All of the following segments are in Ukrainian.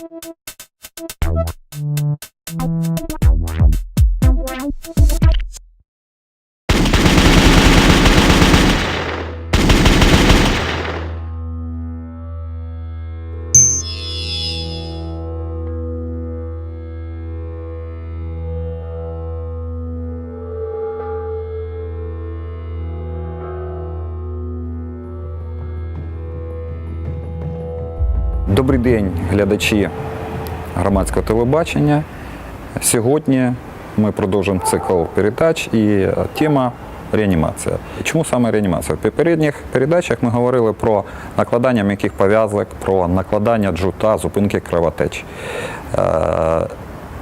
Thank you. Добрий день, глядачі громадського телебачення. Сьогодні ми продовжуємо цикл передач і тема реанімація. Чому саме реанімація? В попередніх передачах ми говорили про накладання м'яких пов'язок, про накладання джута, зупинки кровотеч. Е,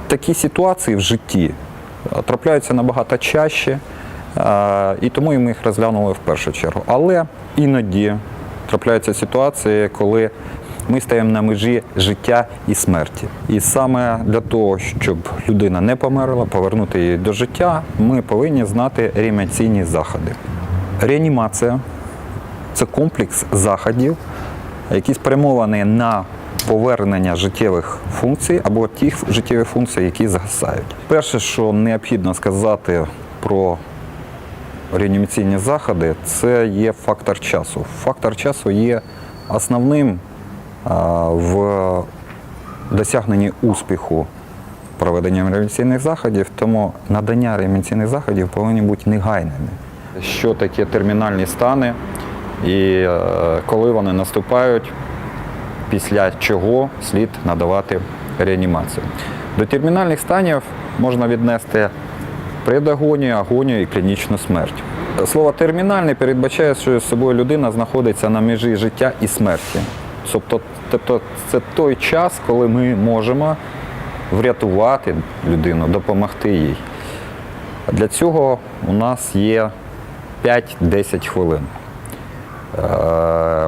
Такі ситуації в житті трапляються набагато чаще, е, і тому ми їх розглянули в першу чергу. Але іноді трапляються ситуації, коли ми стаємо на межі життя і смерті. І саме для того, щоб людина не померла, повернути її до життя, ми повинні знати реанімаційні заходи. Реанімація це комплекс заходів, які спрямовані на повернення життєвих функцій або тих життєвих функцій, які згасають. Перше, що необхідно сказати про реанімаційні заходи, це є фактор часу. Фактор часу є основним в досягненні успіху проведенням реанімаційних заходів, тому надання реанімаційних заходів повинні бути негайними. Що таке термінальні стани і е, коли вони наступають, після чого слід надавати реанімацію. До термінальних станів можна віднести предагонію, агонію і клінічну смерть. Слово термінальний передбачає, що з собою людина знаходиться на межі життя і смерті. Тобто, тобто це той час, коли ми можемо врятувати людину, допомогти їй. Для цього у нас є 5-10 хвилин. Е,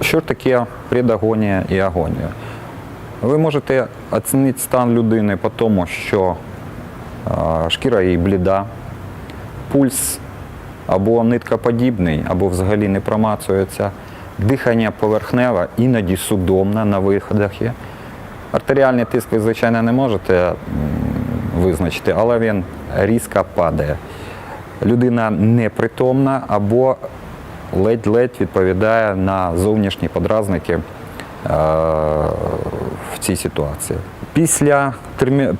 Що ж таке предагонія і агонія? Ви можете оцінити стан людини по тому, що е, шкіра її бліда, пульс або ниткоподібний, або взагалі не промацується, дихання поверхневе, іноді судомне на виходах є. Артеріальний тиск ви, звичайно, не можете визначити, але він різко падає. Людина непритомна або ледь-ледь відповідає на зовнішні подразники е, в цій ситуації. Після,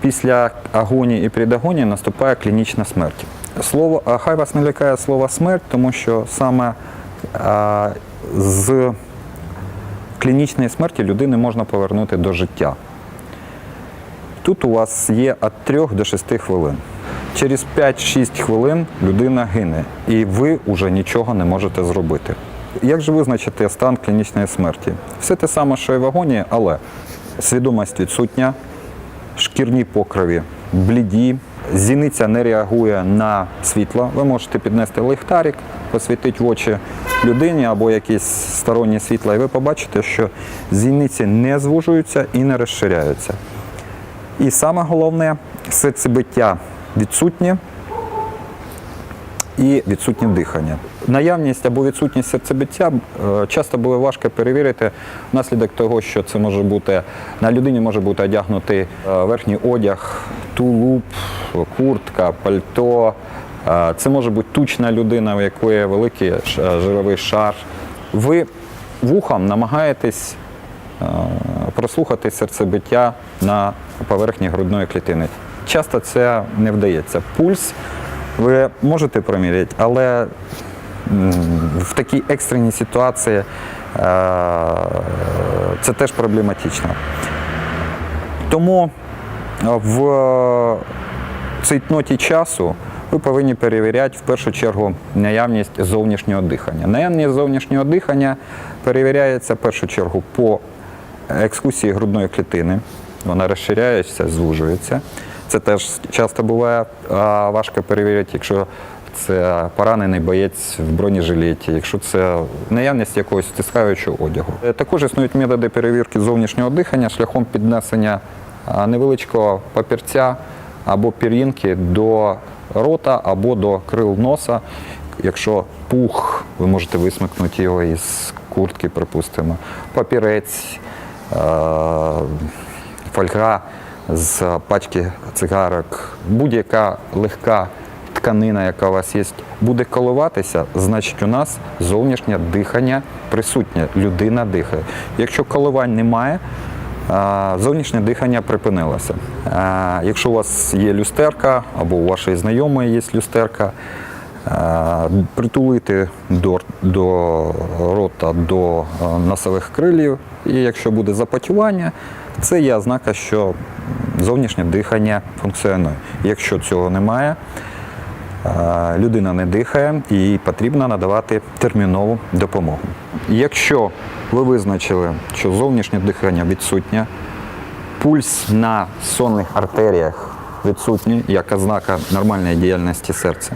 після агонії і предагонії наступає клінічна смерть. Слово, а хай вас не лякає слово смерть, тому що саме е, з клінічної смерті людини можна повернути до життя. Тут у вас є від 3 до 6 хвилин. Через 5-6 хвилин людина гине, і ви вже нічого не можете зробити. Як же визначити стан клінічної смерті? Все те саме, що і в агонії, але свідомість відсутня, шкірні покрові бліді, зіниця не реагує на світло. Ви можете піднести ліхтарик, посвітити в очі людині або якісь сторонні світла, і ви побачите, що зіниці не звужуються і не розширяються. І саме головне серцебиття відсутнє і відсутнє дихання. Наявність або відсутність серцебиття е, часто було важко перевірити внаслідок того, що це може бути на людині може бути одягнутий е, верхній одяг, тулуп, куртка, пальто. Е, Це може бути тучна людина, у якої великий жировий шар. Ви вухом намагаєтесь прослухати серцебиття на поверхні грудної клітини. Часто це не вдається. Пульс ви можете проміряти, але в такій екстреній ситуації е, це теж проблематично. Тому е, в цейтноті часу ви повинні перевіряти в першу чергу наявність зовнішнього дихання. Наявність зовнішнього дихання перевіряється в першу чергу по екскусії грудної клітини. Вона розширяється, звужується. Це теж часто буває важко перевірити, якщо це поранений боєць в бронежилеті, якщо це наявність якогось стискаючого одягу. Е, Також існують методи перевірки зовнішнього дихання шляхом піднесення невеличкого папірця або пір'їнки до рота або до крил носа. Якщо пух, ви можете висмикнути його із куртки, припустимо, папірець. фольга з пачки цигарок, будь-яка легка тканина, яка у вас є, буде коливатися, значить у нас зовнішнє дихання присутнє. Людина дихає. Якщо коливань немає, зовнішнє дихання припинилося. Якщо у вас є люстерка або у вашої знайомої є люстерка, притулити до, до рота до носових крилів, і якщо буде запотівання, це є ознака, що зовнішнє дихання функціонує. Якщо цього немає, людина не дихає і потрібно надавати термінову допомогу. Якщо ви визначили, що зовнішнє дихання відсутнє, пульс на сонних артеріях відсутній, як ознака нормальної діяльності серця,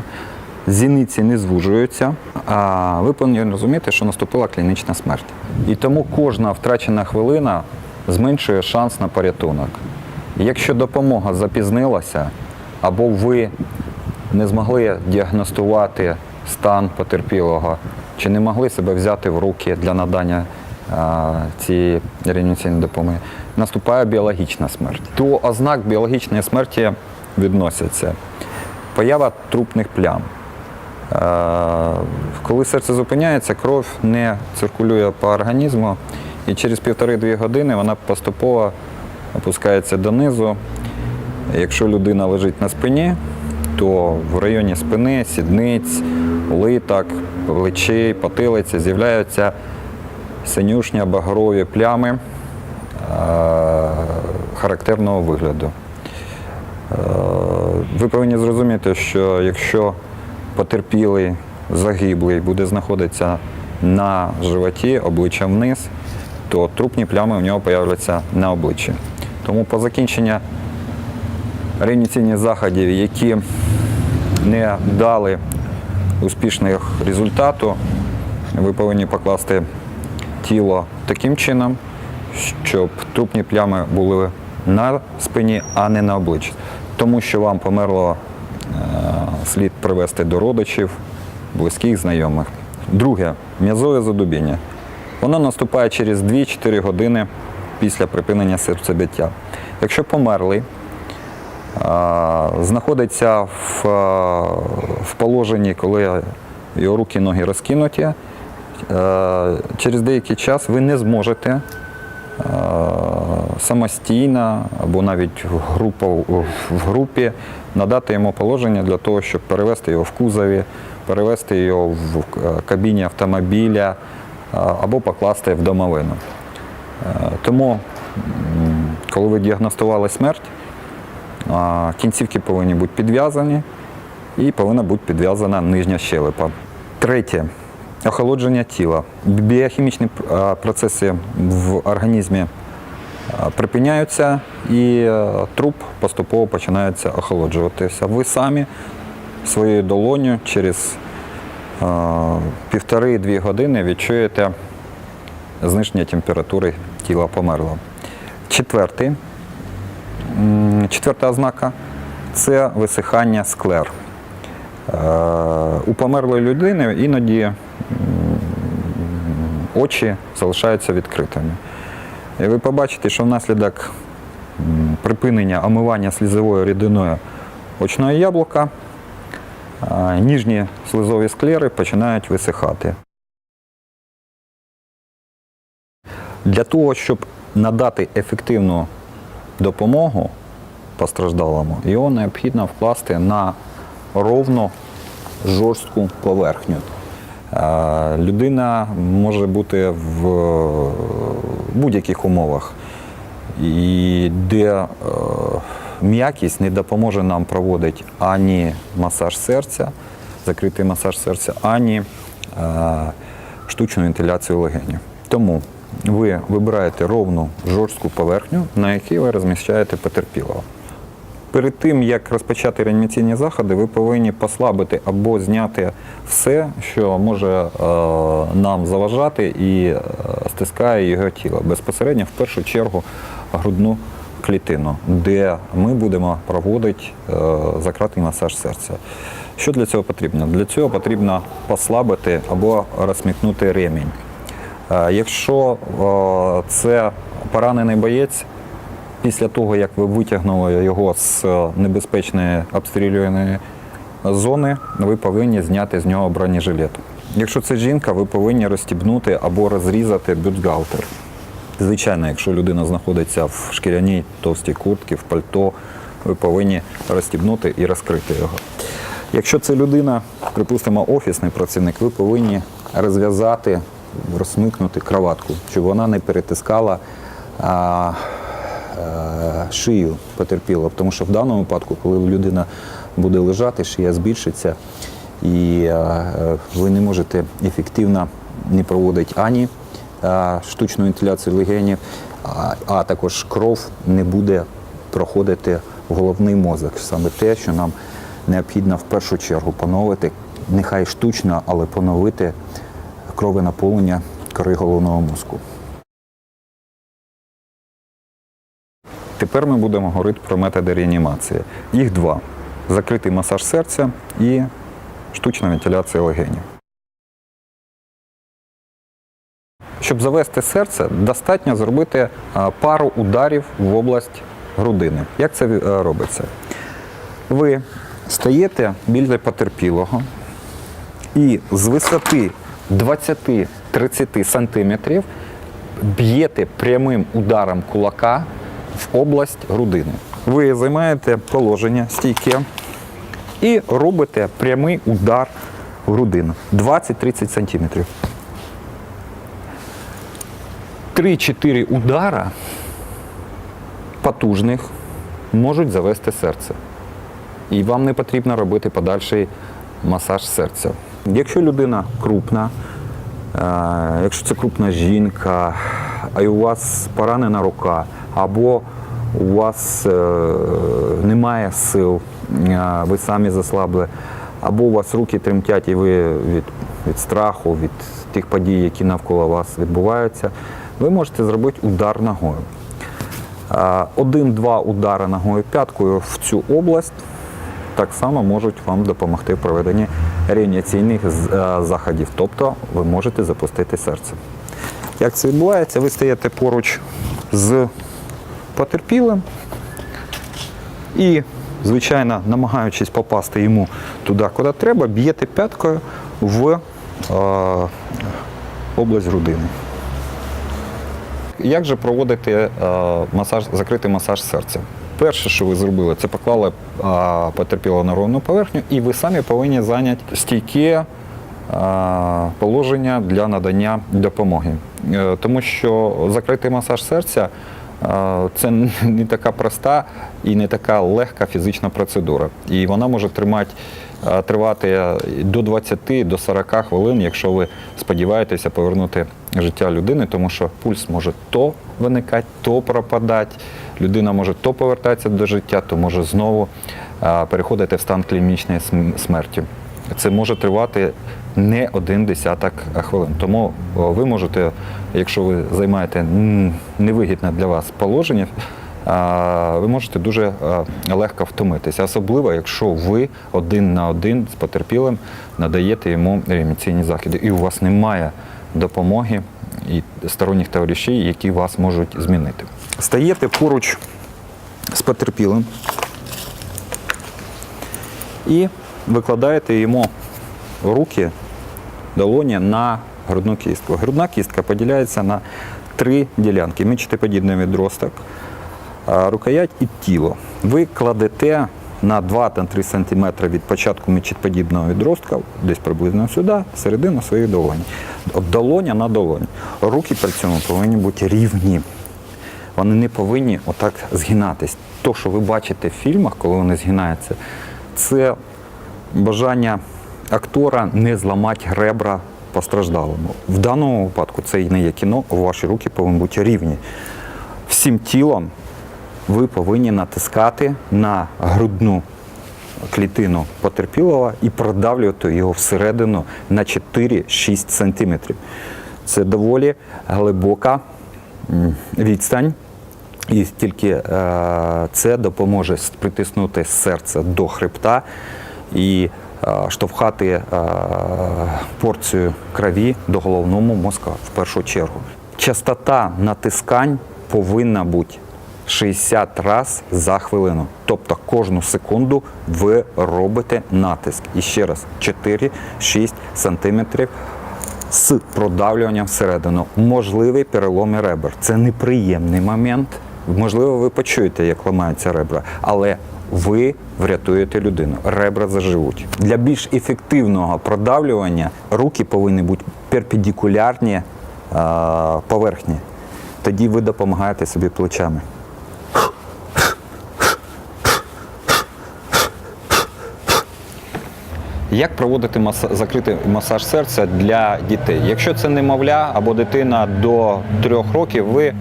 зіниці не звужуються, а ви повинні розуміти, що наступила клінічна смерть. І тому кожна втрачена хвилина зменшує шанс на порятунок. Якщо допомога запізнилася, або ви не змогли діагностувати стан потерпілого, чи не могли себе взяти в руки для надання а, цієї реанімаційної допомоги, наступає біологічна смерть. До ознак біологічної смерті відносяться поява трупних плям. Е, Коли серце зупиняється, кров не циркулює по організму, і через півтори-дві години вона поступово опускається донизу. Якщо людина лежить на спині, то в районі спини, сідниць, литок, плечей, потилиці з'являються синюшні багрові плями е, характерного вигляду. Е, Ви повинні зрозуміти, що якщо потерпілий, загиблий буде знаходитися на животі, обличчям вниз, то трупні плями у нього появляться на обличчі. Тому по закінченні реанімаційних заходів, які не дали успішних результату, ви повинні покласти тіло таким чином, щоб трупні плями були на спині, а не на обличчі. Тому що вам померло е, слід привести до родичів, близьких, знайомих. Друге м'язове задубіння. Воно наступає через 2-4 години після припинення серцебиття. Якщо померлий, знаходиться в, в положенні, коли його руки і ноги розкинуті, через деякий час ви не зможете самостійно або навіть в, групу, в групі надати йому положення для того, щоб перевести його в кузові, перевести його в е, кабіні автомобіля або покласти в домовину. Е, Тому, коли ви діагностували смерть, Кінцівки повинні бути підв'язані і повинна бути підв'язана нижня щелепа. Третє охолодження тіла. Біохімічні процеси в організмі припиняються і е, труп поступово починається охолоджуватися. Ви самі своєю долоню через е, півтори-дві години відчуєте зниження температури тіла померлого. Четвертий Четверта ознака це висихання склер. Е, У померлої людини іноді очі залишаються відкритими. І ви побачите, що внаслідок припинення омивання слізовою рідиною очного яблука е, ніжні слизові склери починають висихати. Для того, щоб надати ефективну допомогу постраждалому, його необхідно вкласти на ровну жорстку поверхню. Е, Людина може бути в будь-яких умовах, і де е, м'якість не допоможе нам проводити ані масаж серця, закритий масаж серця, ані е, штучну вентиляцію легенів. Тому ви вибираєте ровну жорстку поверхню, на якій ви розміщаєте потерпілого. Перед тим, як розпочати реанімаційні заходи, ви повинні послабити або зняти все, що може е, нам заважати і е, стискає його тіло. Безпосередньо, в першу чергу, грудну клітину, де ми будемо проводити е, закратний масаж серця. Що для цього потрібно? Для цього потрібно послабити або розмікнути ремінь. Е, Якщо е, це поранений боєць, Після того, як ви витягнули його з е, небезпечної обстрілюваної зони, ви повинні зняти з нього бронежилет. Якщо це жінка, ви повинні розстібнути або розрізати бюстгальтер. Звичайно, якщо людина знаходиться в шкіряній товстій куртці, в пальто, ви повинні розстібнути і розкрити його. Якщо це людина, припустимо, офісний працівник, ви повинні розв'язати, розсмикнути кроватку, щоб вона не перетискала а, е, шию потерпілого. Тому що в даному випадку, коли людина буде лежати, шия збільшиться, і е, е, ви не можете ефективно не проводити ані е, штучну вентиляцію легенів, а, а також кров не буде проходити в головний мозок. Саме те, що нам необхідно в першу чергу поновити, нехай штучно, але поновити кровонаповнення кори головного мозку. Тепер ми будемо говорити про методи реанімації. Їх два: закритий масаж серця і штучна вентиляція легенів. Щоб завести серце, достатньо зробити пару ударів в область грудини. Як це е, робиться? Ви стаєте біля потерпілого і з висоти 20-30 сантиметрів б'єте прямим ударом кулака в область грудини. Ви займаєте положення стійке і робите прямий удар в грудину 20-30 сантиметрів. 3-4 удара потужних можуть завести серце. І вам не потрібно робити подальший масаж серця. Якщо людина крупна, е, якщо це крупна жінка, а й у вас поранена рука, або у вас е, немає сил, е, ви самі заслабли, або у вас руки тремтять і ви від, від страху, від тих подій, які навколо вас відбуваються, ви можете зробити удар ногою. Один-два удари ногою п'яткою в цю область так само можуть вам допомогти в проведенні реанімаційних е, заходів, тобто ви можете запустити серце. Як це відбувається? Ви стаєте поруч з потерпілим і, звичайно, намагаючись попасти йому туди, куди треба, б'єте п'яткою в е, область грудини. Як же проводити е, масаж, закритий масаж серця? Перше, що ви зробили, це поклали потерпілого на ровну поверхню, і ви самі повинні зайняти стійке положення для надання допомоги. Е, Тому що закритий масаж серця це не така проста і не така легка фізична процедура. І вона може тримати, тривати до 20 до 40 хвилин, якщо ви сподіваєтеся повернути життя людини, тому що пульс може то виникати, то пропадати. Людина може то повертатися до життя, то може знову переходити в стан клінічної смерті. Це може тривати не один десяток хвилин. Тому ви можете, якщо ви займаєте невигідне для вас положення, ви можете дуже легко втомитися, особливо якщо ви один на один з потерпілим надаєте йому реанімаційні заходи, і у вас немає допомоги і сторонніх товаришів, які вас можуть змінити. Стаєте поруч з потерпілим і викладаєте йому руки, долоні на грудну кістку. Грудна кістка поділяється на три ділянки: мічтеподібний відросток, рукоять і тіло. Ви кладете на 2-3 см від початку мечетподібного відростка, десь приблизно сюди, середину своєї долоні. Долоня на долоні. Руки при цьому повинні бути рівні. Вони не повинні отак згинатись. То, що ви бачите в фільмах, коли вони згинаються, це бажання актора не зламати ребра постраждалому. В даному випадку це і не є кіно, ваші руки повинні бути рівні. Всім тілом ви повинні натискати на грудну клітину потерпілого і продавлювати його всередину на 4-6 см. Це доволі глибока відстань. І тільки е, це допоможе притиснути серце до хребта і е, штовхати е, порцію крові до головного мозка в першу чергу. Частота натискань повинна бути 60 раз за хвилину. Тобто кожну секунду ви робите натиск. І ще раз 4-6 сантиметрів з продавлюванням всередину. Можливий переломи ребер. Це неприємний момент. Можливо, ви почуєте, як ламаються ребра, але ви врятуєте людину. Ребра заживуть. Для більш ефективного продавлювання руки повинні бути перпендикулярні е, поверхні. Тоді ви допомагаєте собі плечами. Як проводити маса- закритий масаж серця для дітей? Якщо це немовля або дитина до трьох років, ви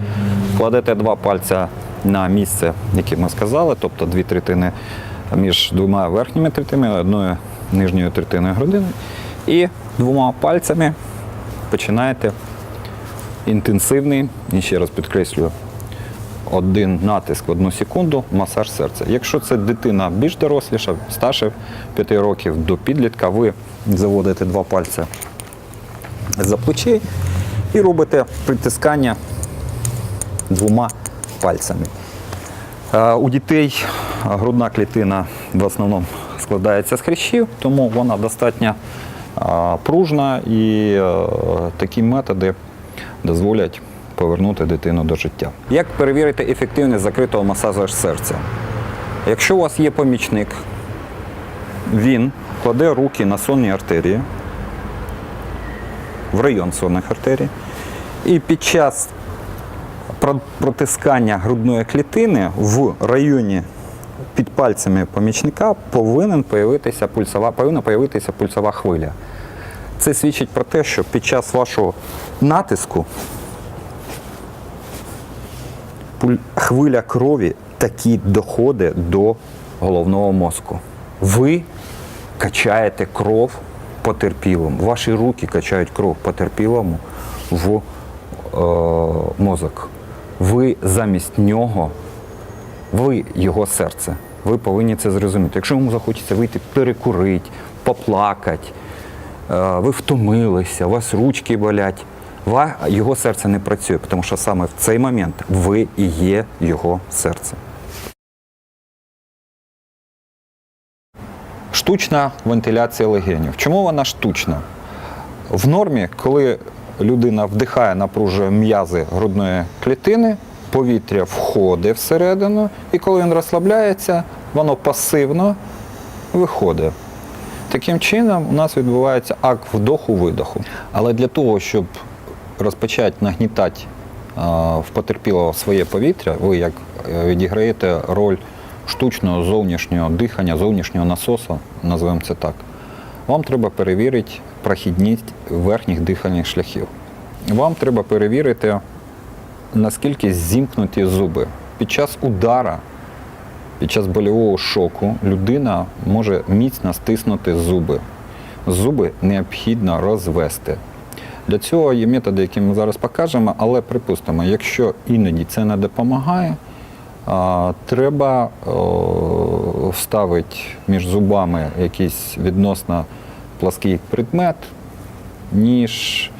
кладете два пальця на місце, яке ми сказали, тобто дві третини між двома верхніми третинами, одною нижньою третиною грудини, і двома пальцями починаєте інтенсивний, і ще раз підкреслюю, один натиск в одну секунду, масаж серця. Якщо це дитина більш доросліша, старше 5 років до підлітка, ви заводите два пальці за плечі і робите притискання двома пальцями. Е, У дітей грудна клітина в основному складається з хрящів, тому вона достатньо е, пружна і е, такі методи дозволять повернути дитину до життя. Як перевірити ефективність закритого масажу серця? Якщо у вас є помічник, він кладе руки на сонні артерії, в район сонних артерій, і під час протискання грудної клітини в районі під пальцями помічника повинен появитися пульсова, повинна появитися пульсова хвиля. Це свідчить про те, що під час вашого натиску хвиля крові таки доходить до головного мозку. Ви качаєте кров потерпілому. Ваші руки качають кров потерпілому в е, мозок. Ви замість нього, ви його серце. Ви повинні це зрозуміти. Якщо йому захочеться вийти перекурити, поплакати, е, ви втомилися, у вас ручки болять. Його серце не працює, тому що саме в цей момент ви і є його серце. Штучна вентиляція легенів. Чому вона штучна? В нормі, коли людина вдихає, напружує м'язи грудної клітини, повітря входить всередину, і коли він розслабляється, воно пасивно виходить. Таким чином, у нас відбувається акт вдоху-видоху. Але для того, щоб розпочати нагнітати в потерпілого своє повітря, ви як е, відіграєте роль штучного зовнішнього дихання, зовнішнього насосу, називаємо це так. Вам треба перевірити прохідність верхніх дихальних шляхів. Вам треба перевірити, наскільки зімкнуті зуби. Під час удара, під час больового шоку людина може міцно стиснути зуби. Зуби необхідно розвести. Для цього є методи, які ми зараз покажемо, але припустимо, якщо іноді це не допомагає, треба о, вставити між зубами якийсь відносно плаский предмет, ніж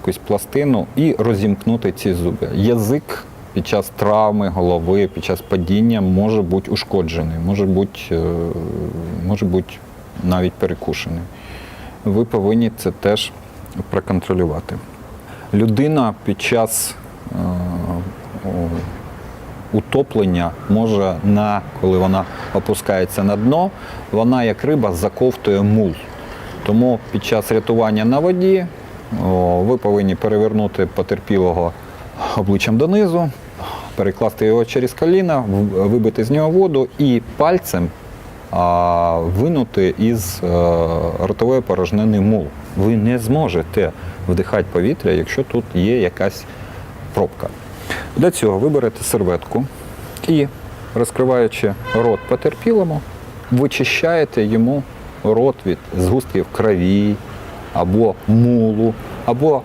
якусь пластину і розімкнути ці зуби. Язик під час травми голови, під час падіння може бути ушкоджений, може бути, е, може бути навіть перекушений. Ви повинні це теж проконтролювати. Людина під час е, утоплення може на коли вона опускається на дно, вона як риба заковтує мул. Тому під час рятування на воді ви повинні перевернути потерпілого обличчям донизу, перекласти його через коліна, вибити з нього воду і пальцем винути із е, ротової порожнини мул. Ви не зможете вдихати повітря, якщо тут є якась пробка. Для цього ви берете серветку і, розкриваючи рот потерпілому, вичищаєте йому рот від згустків крові або мулу, або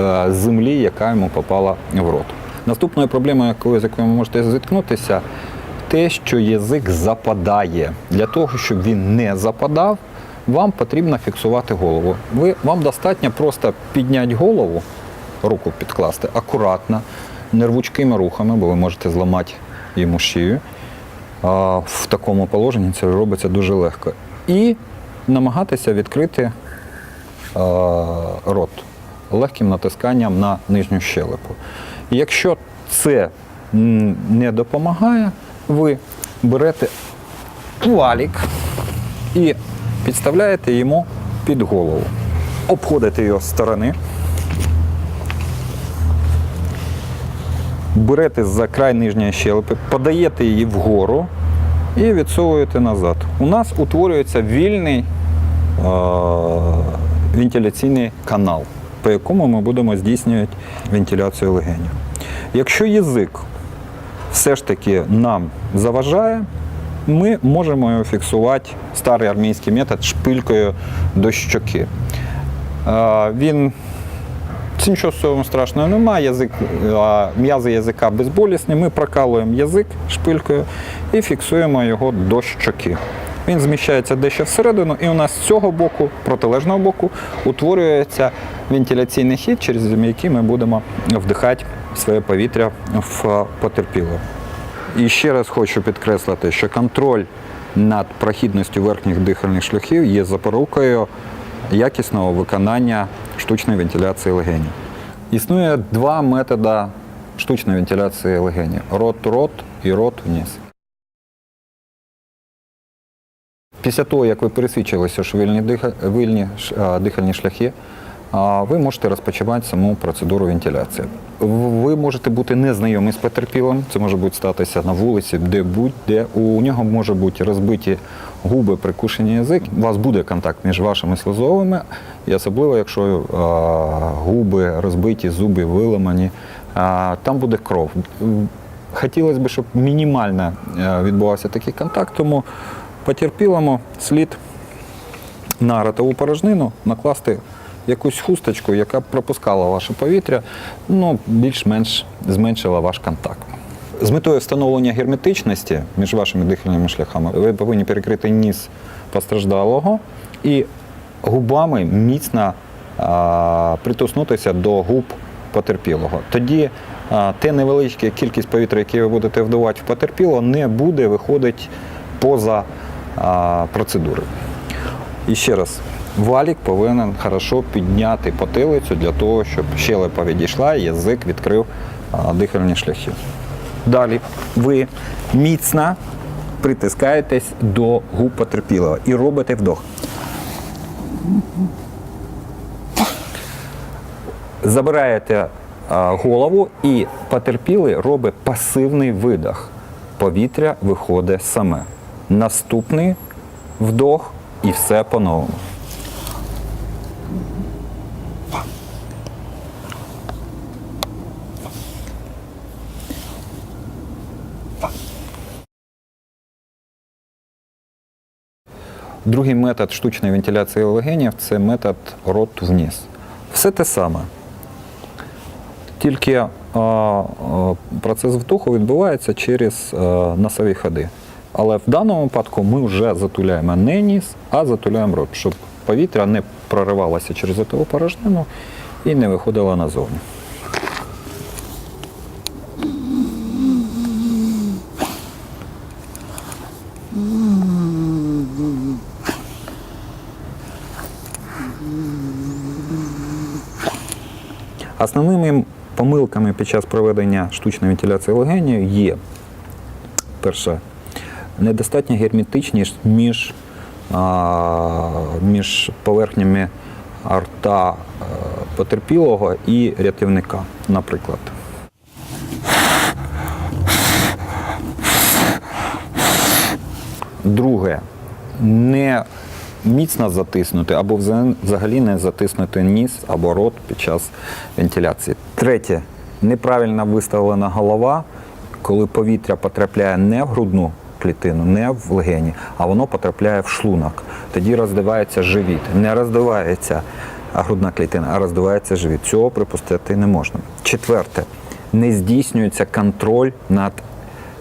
е, землі, яка йому попала в рот. Наступною проблемою, з якою ви можете зіткнутися, те, що язик западає. Для того, щоб він не западав, вам потрібно фіксувати голову. Ви, вам достатньо просто підняти голову, руку підкласти акуратно, нервучкими рухами, бо ви можете зламати йому шию. А, В такому положенні це робиться дуже легко. І намагатися відкрити рот легким натисканням на нижню щелепу. Якщо це не допомагає, ви берете валік і підставляєте йому під голову. Обходите його з сторони. Берете за край нижньої щелепи, подаєте її вгору і відсовуєте назад. У нас утворюється вільний е- вентиляційний канал, по якому ми будемо здійснювати вентиляцію легенів. Якщо язик все ж таки нам заважає, ми можемо його фіксувати старий армійський метод шпилькою до щоки. Він це нічого цього страшного немає. Язик, м'язи язика безболісні. Ми прокалуємо язик шпилькою і фіксуємо його до щоки. Він зміщається дещо всередину, і у нас з цього боку, протилежного боку, утворюється вентиляційний хід, через який ми будемо вдихати своє повітря в потерпілого. І ще раз хочу підкреслити, що контроль над прохідністю верхніх дихальних шляхів є запорукою якісного виконання штучної вентиляції легенів. Існує два методи штучної вентиляції легенів: рот-рот і рот вниз. Після того, як ви пересвідчилися, що вільні, дихальні шляхи, ви можете розпочинати саму процедуру вентиляції. Ви можете бути незнайомі з потерпілим, це може бути статися на вулиці, де будь-де. У нього може бути розбиті губи, прикушений язик. У вас буде контакт між вашими слизовими, і особливо, якщо а, губи розбиті, зуби виламані, а, там буде кров. Хотілося б, щоб мінімально е, відбувався такий контакт, тому потерпілому слід на ротову порожнину накласти якусь хусточку, яка пропускала ваше повітря, ну, більш-менш зменшила ваш контакт. З метою встановлення герметичності між вашими дихальними шляхами ви повинні перекрити ніс постраждалого і губами міцно а, притиснутися до губ потерпілого. Тоді а, те невеличке кількість повітря, яке ви будете вдавати в потерпілого, не буде виходити поза а, процедури. І ще раз, валік повинен хорошо підняти потилицю для того, щоб щелепа відійшла і язик відкрив дихальні шляхи. Далі ви міцно притискаєтесь до губ потерпілого і робите вдох. Забираєте голову і потерпілий робить пасивний видох. Повітря виходить саме. Наступний вдох і все по-новому. Другий метод штучної вентиляції легенів це метод рот вниз. Все те саме. Тільки а, процес вдоху відбувається через а, носові ходи. Але в даному випадку ми вже затуляємо не ніс, а затуляємо рот, щоб повітря не проривалося через ротову порожнину і не виходило назовні. Основними помилками під час проведення штучної вентиляції легенів є перше, недостатня герметичність між, між поверхнями рта е, потерпілого і рятівника, наприклад. Друге, не міцно затиснути або взагалі не затиснути ніс або рот під час вентиляції. Третє, неправильно виставлена голова, коли повітря потрапляє не в грудну клітину, не в легені, а воно потрапляє в шлунок. Тоді роздивається живіт. Не роздивається грудна клітина, а роздивається живіт. Цього припустити не можна. Четверте, не здійснюється контроль над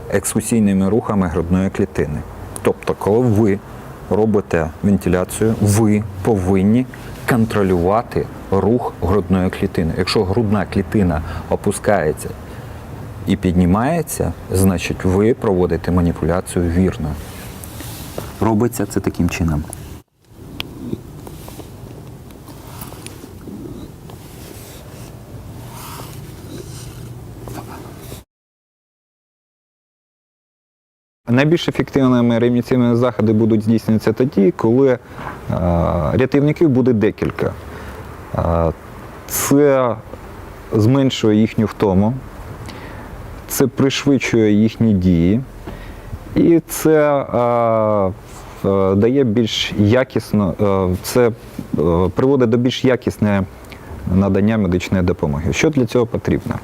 екскусійними рухами грудної клітини. Тобто, коли ви робите вентиляцію, ви повинні контролювати рух грудної клітини. Якщо грудна клітина опускається і піднімається, значить ви проводите маніпуляцію вірно. Робиться це таким чином. Найбільш ефективними реанімаційними заходи будуть здійснюватися тоді, коли е, рятівників буде декілька. Е, це зменшує їхню втому, це пришвидшує їхні дії, і це е, дає більш якісно, це приводить до більш якісне надання медичної допомоги. Що для цього потрібно?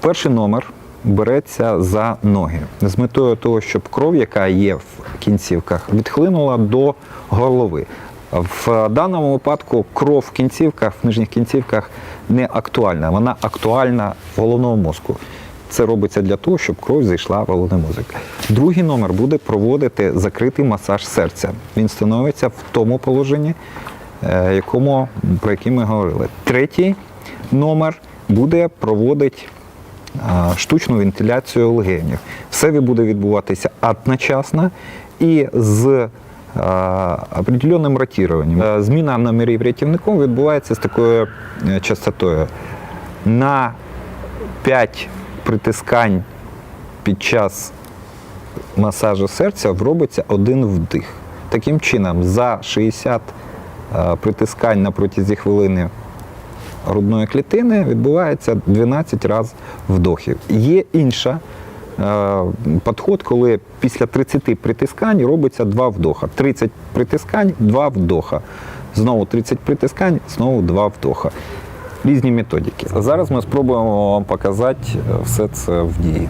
Перший номер береться за ноги з метою того, щоб кров, яка є в кінцівках, відхлинула до голови. В даному випадку кров в кінцівках, в нижніх кінцівках не актуальна, вона актуальна в головному мозку. Це робиться для того, щоб кров зайшла в головний мозок. Другий номер буде проводити закритий масаж серця. Він становиться в тому положенні, е, якому, про який ми говорили. Третій номер буде проводити штучну вентиляцію легенів. Все буде відбуватися одночасно і з определенним ротуванням. Е, Зміна номерів рятівником відбувається з такою е, частотою. На 5 притискань під час масажу серця робиться один вдих. Таким чином, за 60 е, притискань на протязі хвилини грудної клітини відбувається 12 разів вдохів. Є інша е, підход, коли після 30 притискань робиться два вдоха. 30 притискань, два вдоха. Знову 30 притискань, знову два вдоха. Різні методики. Зараз ми спробуємо вам показати е, все це в дії.